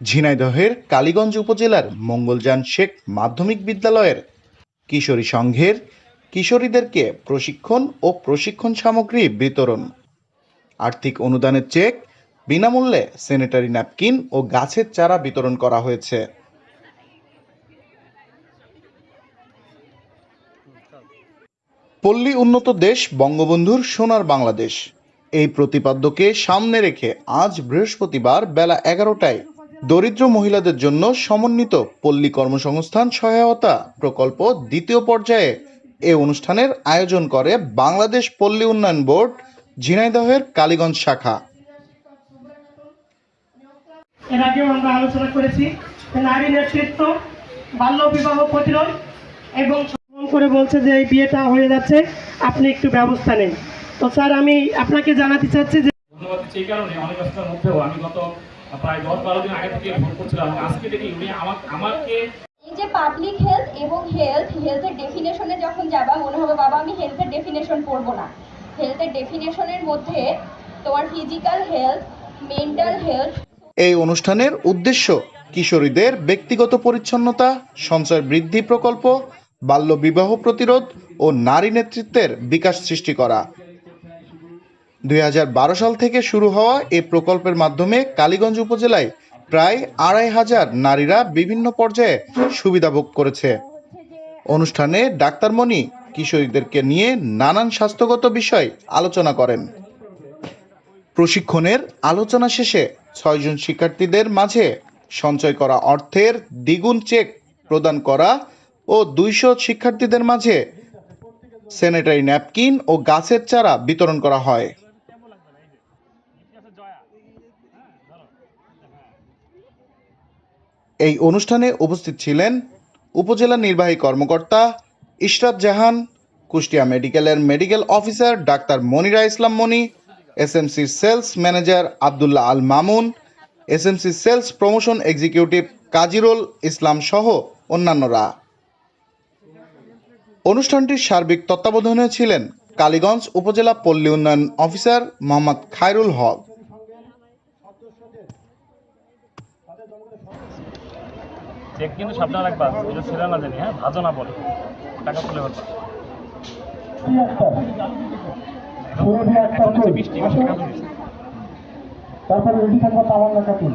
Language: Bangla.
ঝিনাইদহের কালীগঞ্জ উপজেলার মঙ্গলজান শেখ মাধ্যমিক বিদ্যালয়ের কিশোরী সংঘের কিশোরীদেরকে প্রশিক্ষণ ও প্রশিক্ষণ সামগ্রী বিতরণ। আর্থিক অনুদানের চেক, বিনামূল্যে স্যানিটারি ন্যাপকিন ও গাছের চারা বিতরণ করা হয়েছে। পল্লী উন্নত দেশ বঙ্গবন্ধুর সোনার বাংলাদেশ। এই প্রতিপাদ্যকে সামনে রেখে আজ বৃহস্পতিবার বেলা এগারোটায় দরিদ্র মহিলাদের জন্য সমন্বিত পল্লী কর্মসংস্থান সহায়তা প্রকল্প দ্বিতীয় পর্যায়ে এ অনুষ্ঠানের আয়োজন করে বাংলাদেশ পল্লী উন্নয়ন বোর্ড ঝিনাইদহের কালীগঞ্জ শাখা। এর আগেও আমরা আলোচনা করেছি যে নারী নেতৃত্ব বাল্য বিবাহ প্রতিরোধ এবং করে বলছে যে এই বিয়েটা হয়ে যাচ্ছে আপনি একটু ব্যবস্থা নেন। তো স্যার আমি আপনাকে জানাতে চাচ্ছি যে ধন্যবাদ এই কারণে অনেক মধ্যেও আমি গত প্রায় দশ বারো দিন আগে থেকে ফোন করছিলাম আজকে দেখি উনি আমার আমাকে এই যে পাবলিক হেলথ এবং হেলথ হেলথের ডেফিনেশনে যখন যাবা মনে হবে বাবা আমি হেলথের ডেফিনেশন পড়ব না। হেলথের ডেফিনেশনের মধ্যে তোমার ফিজিক্যাল হেলথ মেন্টাল হেলথ এই অনুষ্ঠানের উদ্দেশ্য কিশোরীদের ব্যক্তিগত পরিচ্ছন্নতা সঞ্চয় বৃদ্ধি প্রকল্প বাল্য বিবাহ প্রতিরোধ ও নারী নেতৃত্বের বিকাশ সৃষ্টি করা। দুই হাজার বারো সাল থেকে শুরু হওয়া এই প্রকল্পের মাধ্যমে কালীগঞ্জ উপজেলায় প্রায় আড়াই হাজার নারীরা বিভিন্ন পর্যায়ে সুবিধা ভোগ করেছে। অনুষ্ঠানে ডাক্তারমণি কিশোরীদেরকে নিয়ে নানান স্বাস্থ্যগত বিষয় আলোচনা করেন। প্রশিক্ষণের আলোচনা শেষে ছয়জন শিক্ষার্থীদের মাঝে সঞ্চয় করা অর্থের দ্বিগুণ চেক প্রদান করা ও দুইশো শিক্ষার্থীদের মাঝে স্যানিটারি ন্যাপকিন ও গাছের চারা বিতরণ করা হয়। এই অনুষ্ঠানে উপস্থিত ছিলেন উপজেলা নির্বাহী কর্মকর্তা ইশরাত জাহান, কুষ্টিয়া মেডিকেলের medical officer doctor Monira Islam Moni, SMC sales manager Abdullah Al Mamun, SMC sales promotion executive Kazirul Islam সহ অন্যান্যরা। অনুষ্ঠানটির সার্বিক তত্ত্বাবধানে ছিলেন কালীগঞ্জ উপজেলা পল্লী উন্নয়ন অফিসার মোহাম্মদ খায়রুল হক। চেক কিন্তু সাবধান রাখবা এটা ছেড়ে না জানি হ্যাঁ? ভাজো না বলে। টাকা তুলে ফেলবা তারপরে রেডি থাকব তামান্না কাপুর